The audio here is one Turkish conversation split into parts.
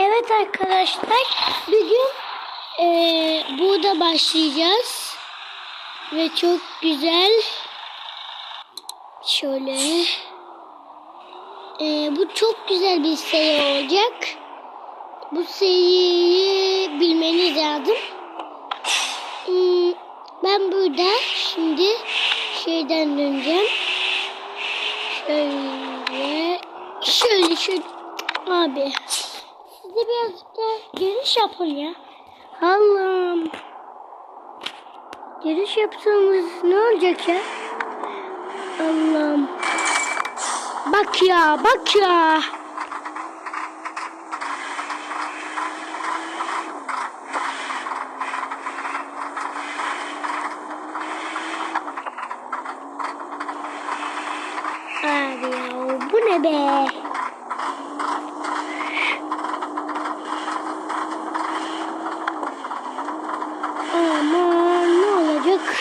Evet arkadaşlar bugün eee burada başlayacağız. Ve çok güzel. Şöyle. Eee, bu çok güzel bir seri olacak. Bu seriyi bilmeniz lazım. Hmm, ben burada şimdi şeyden döneceğim. Şöyle. Şöyle şöyle. Abi. Siz de birazcık da giriş yapın ya. Allah'ım. Giriş yapsanız ne olacak ya? Allah'ım. Bak ya, bak ya. Abi ya, bu ne be? Aman ne olacak?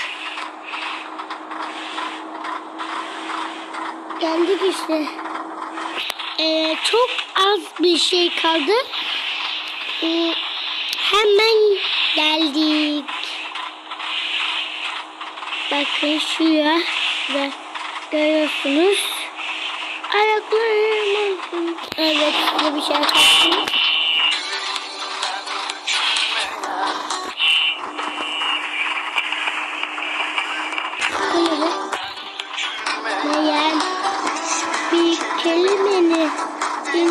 Geldik işte. Ee, çok az bir şey kaldı. Ee, hemen geldik. Bakın şuraya ve görüyorsunuz. Ayaklarım. Evet size bir şey kattım. Böyle bir Ee,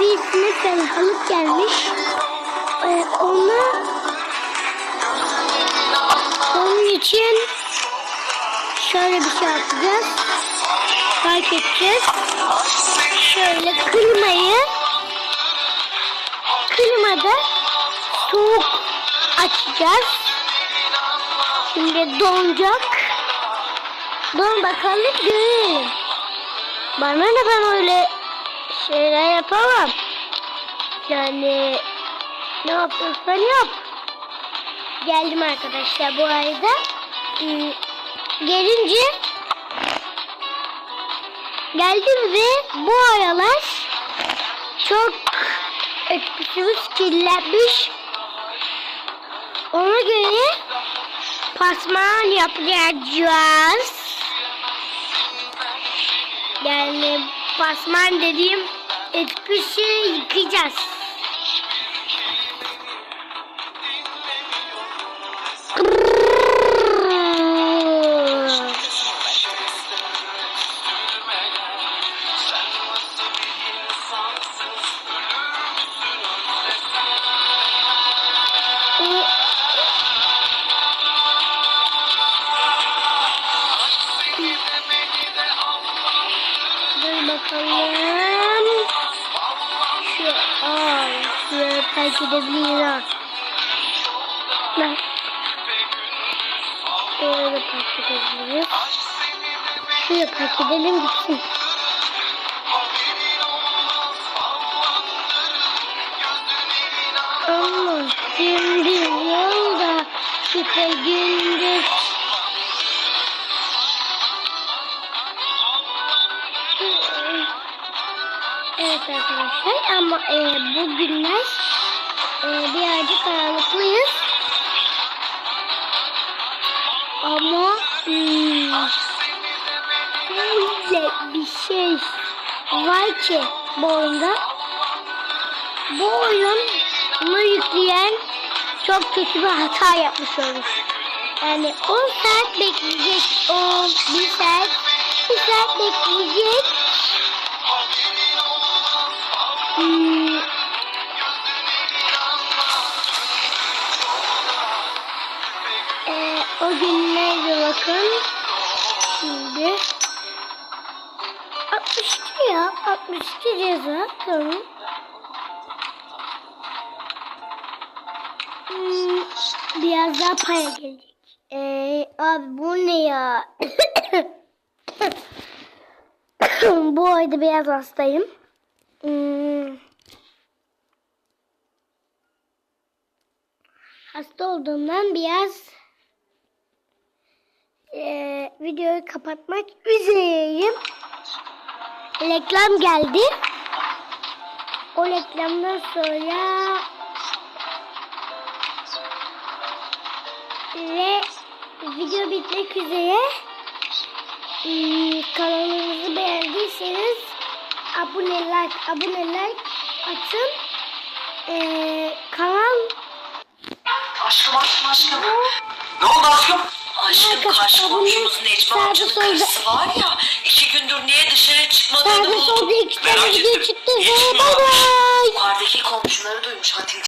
birisine fenahalık gelmiş. Ee, onu onun için şöyle bir şey yapacağız. Fark edeceğiz. Şöyle klimayı klimada soğuk açacağız. Şimdi donacak. Don bakalım görelim. Bana ne ben öyle şeyler yapamam. Yani ne yapıyorsan yap. Geldim arkadaşlar bu arada. Gelince geldim ve bu aralar çok öpüsümüz kirlenmiş. Ona göre pasman yapacağız. Yani pasman dediğim etkisi yıkayacağız. Bakalım. Şu aa, şuraya park edebiliriz. Bak. Şuraya da park edebiliriz. Şuraya park edelim gitsin. Ama şimdi yolda şüphe gündüz. Evet arkadaşlar ama e, bugünler e, birazcık karanlıklıyız. Ama hmm, bir şey var ki bu oyunda. Bu oyunu yükleyen çok kötü bir hata yapmış olur. Yani 10 saat bekleyecek, 10, 1 saat, 1 saat bekleyecek. Ee, o günlerde bakın. Şimdi 62 ya. 62 ceza. Tamam. Hmm, biraz daha paya gelecek. Ee, abi bu ne ya? Bu arada biraz hastayım. Hmm. Hasta olduğumdan biraz eee, videoyu kapatmak üzereyim. Reklam geldi. O reklamdan sonra ve video bitmek üzere. Hmm, kanalımızı beğendiyseniz aboneler aboneler açın. Ee, kanal Aşkım aşkım aşkım. Ne oldu aşkım? Aşkım karşı abone- komşumuz Necmi amcanın karısı var ya. iki gündür niye dışarı çıkmadığını buldum. Merak ettim. Bay bay. Yukarıdaki komşuları duymuş Hatice